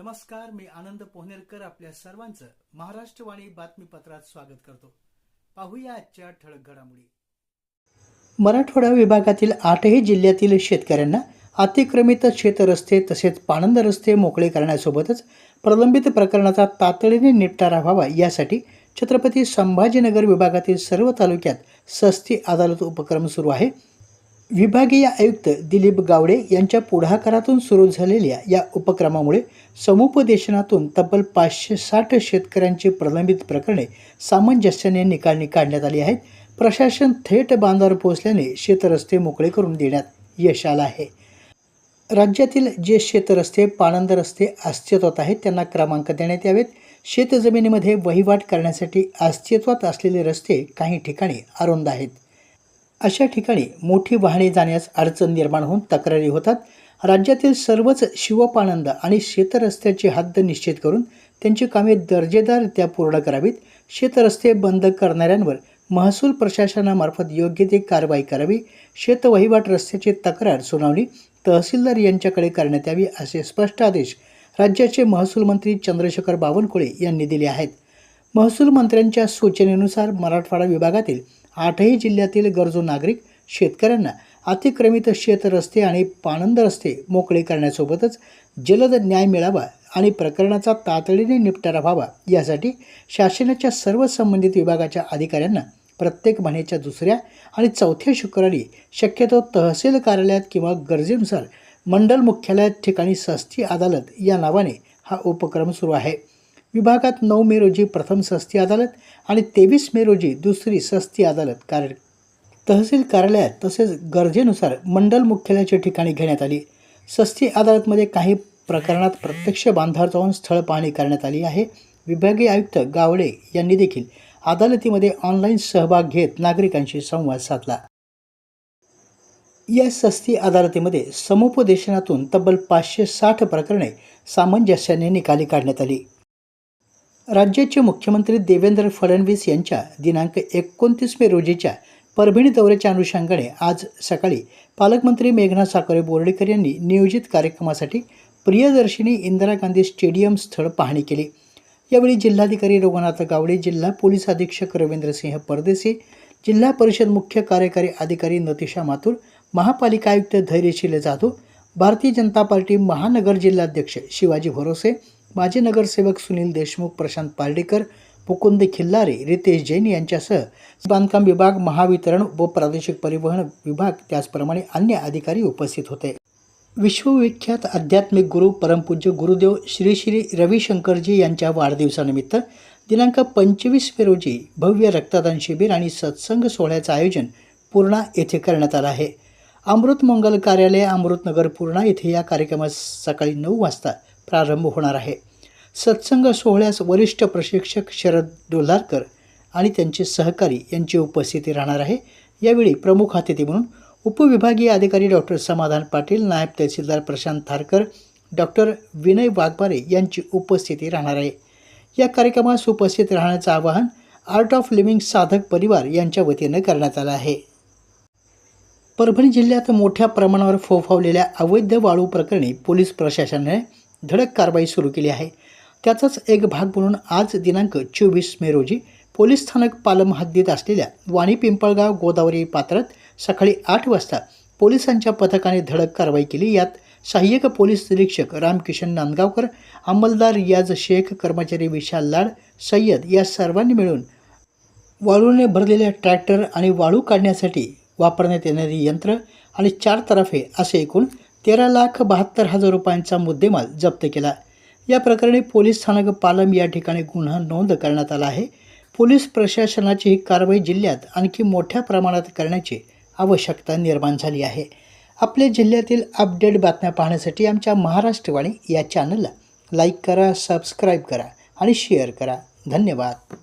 नमस्कार मी आनंद पोहनेरकर आपल्या सर्वांचं महाराष्ट्रवाणी बातमीपत्रात स्वागत करतो. पाहूया आजच्या ठळक घडामोडी. मराठवाडा विभागातील आठही जिल्ह्यातील शेतकऱ्यांना अतिक्रमित शेतरस्ते तसेच पाणंद रस्ते मोकळे करण्यासोबतच प्रलंबित प्रकरणाचा तातडीने निपटारा व्हावा यासाठी छत्रपती संभाजीनगर विभागातील सर्व तालुक्यात सस्ती अदालत उपक्रम सुरू आहे. विभागीय आयुक्त दिलीप गावडे यांच्या पुढाकारातून सुरू झालेल्या या उपक्रमामुळे समुपदेशनातून तब्बल पाचशे साठ शेतकऱ्यांची प्रलंबित प्रकरणे सामंजस्याने निकालनी काढण्यात आली आहेत. प्रशासन थेट बांधावर पोहोचल्याने शेतरस्ते मोकळे करून देण्यात यश आलं आहे. राज्यातील जे शेतरस्ते पाणंद रस्ते अस्तित्वात आहेत त्यांना क्रमांक देण्यात यावेत. शेतजमिनीमध्ये वहिवाट करण्यासाठी अस्तित्वात असलेले रस्ते काही ठिकाणी अरुंद आहेत. अशा ठिकाणी मोठी वाहने जाण्यास अडचण निर्माण होऊन तक्रारी होतात. राज्यातील सर्वच शिवपानंद आणि शेतरस्त्याची हद्द निश्चित करून त्यांची कामे दर्जेदाररित्या पूर्ण करावीत. शेतरस्ते बंद करणाऱ्यांवर महसूल प्रशासनामार्फत योग्य ती कारवाई करावी. शेतवहिवाट रस्त्याची तक्रार सुनावणी तहसीलदार यांच्याकडे करण्यात यावी असे स्पष्ट आदेश राज्याचे महसूल मंत्री चंद्रशेखर बावनकुळे यांनी दिले आहेत. महसूल मंत्र्यांच्या सूचनेनुसार मराठवाडा विभागातील आठही जिल्ह्यातील गरजू नागरिक शेतकऱ्यांना अतिक्रमित शेत रस्ते आणि पाणंद रस्ते मोकळे करण्यासोबतच जलद न्याय मिळावा आणि प्रकरणाचा तातडीने निपटारा व्हावा यासाठी शासनाच्या सर्व संबंधित विभागाच्या अधिकाऱ्यांना प्रत्येक महिन्याच्या दुसऱ्या आणि चौथ्या शुक्रवारी शक्यतो तहसील कार्यालयात किंवा गरजेनुसार मंडल मुख्यालयात ठिकाणी सस्ती अदालत या नावाने हा उपक्रम सुरू आहे. विभागात नऊ मे रोजी प्रथम सस्ती अदालत आणि तेवीस मे रोजी दुसरी सस्ती अदालत कार्य तहसील कार्यालयात तसेच गरजेनुसार मंडल मुख्यालयाच्या ठिकाणी घेण्यात आली. सस्ती अदालतमध्ये काही प्रकरणात प्रत्यक्ष बांधावर जाऊन स्थळ पाहणी करण्यात आली आहे. विभागीय आयुक्त गावडे यांनी देखील अदालतीमध्ये ऑनलाईन सहभाग घेत नागरिकांशी संवाद साधला. या सस्ती अदालतीमध्ये समुपदेशनातून तब्बल पाचशे साठ प्रकरणे सामंजस्याने निकाली काढण्यात आली. राज्याचे मुख्यमंत्री देवेंद्र फडणवीस यांच्या दिनांक एकोणतीस मे रोजीच्या परभणी दौऱ्याच्या अनुषंगाने आज सकाळी पालकमंत्री मेघना साकोरे बोर्डीकर यांनी नियोजित कार्यक्रमासाठी प्रियदर्शिनी इंदिरा गांधी स्टेडियम स्थळ पाहणी केली. यावेळी जिल्हाधिकारी रघुनाथ गावडे जिल्हा पोलीस अधीक्षक रवींद्रसिंह परदेशी जिल्हा परिषद मुख्य कार्यकारी अधिकारी नतिशा माथुर महापालिका आयुक्त धैर्यशील जाधव भारतीय जनता पार्टी महानगर जिल्हाध्यक्ष शिवाजी भरोसे माजी नगरसेवक सुनील देशमुख प्रशांत पार्डीकर मुकुंद खिल्लारे रितेश जैन यांच्यासह बांधकाम विभाग महावितरण व प्रादेशिक परिवहन विभाग त्याचप्रमाणे अन्य अधिकारी उपस्थित होते. विश्वविख्यात आध्यात्मिक गुरु परमपूज्य गुरुदेव श्री श्री रविशंकरजी यांच्या वाढदिवसानिमित्त दिनांक पंचवीस मे रोजी भव्य रक्तदान शिबिर आणि सत्संग सोहळ्याचं आयोजन पूर्णा येथे करण्यात आलं आहे. अमृत मंगल कार्यालय अमृतनगर पूर्णा येथे या कार्यक्रमास सकाळी नऊ वाजता प्रारंभ होणार आहे. सत्संग सोहळ्यास वरिष्ठ प्रशिक्षक शरद डोलारकर आणि त्यांचे सहकारी यांची उपस्थिती राहणार आहे. यावेळी प्रमुख अतिथी म्हणून उपविभागीय अधिकारी डॉक्टर समाधान पाटील नायब तहसीलदार प्रशांत थारकर डॉक्टर विनय वाघबारे यांची उपस्थिती राहणार आहे. या कार्यक्रमास उपस्थित राहण्याचं आवाहन आर्ट ऑफ लिव्हिंग साधक परिवार यांच्या वतीनं करण्यात आलं आहे. परभणी जिल्ह्यात मोठ्या प्रमाणावर फोफावलेल्या अवैध वाळू प्रकरणी पोलीस प्रशासनाने धडक कारवाई सुरू केली आहे. त्याचाच एक भाग म्हणून आज दिनांक चोवीस मे रोजी पोलीस स्थानक पालम हद्दीत असलेल्या वाणी पिंपळगाव गोदावरी पात्रात सकाळी आठ वाजता पोलिसांच्या पथकाने धडक कारवाई केली. यात सहाय्यक पोलीस निरीक्षक रामकिशन नांदगावकर अंमलदार रियाज शेख कर्मचारी विशाल लाड सय्यद या सर्वांनी मिळून वाळूने भरलेल्या ट्रॅक्टर आणि वाळू काढण्यासाठी वापरण्यात येणारी यंत्र आणि चार तरफे असे एकूण तेरा लाख बहात्तर हजार रुपयांचा मुद्देमाल जप्त केला. या प्रकरणी पोलीस स्थानक पालम या ठिकाणी गुन्हा नोंद करण्यात आला आहे. पोलीस प्रशासनाची ही कारवाई जिल्ह्यात आणखी मोठ्या प्रमाणात करण्याची आवश्यकता निर्माण झाली आहे. आपल्या जिल्ह्यातील अपडेट बातम्या पाहण्यासाठी आमच्या महाराष्ट्रवाणी या चॅनलला लाईक करा सबस्क्राईब करा आणि शेअर करा. धन्यवाद.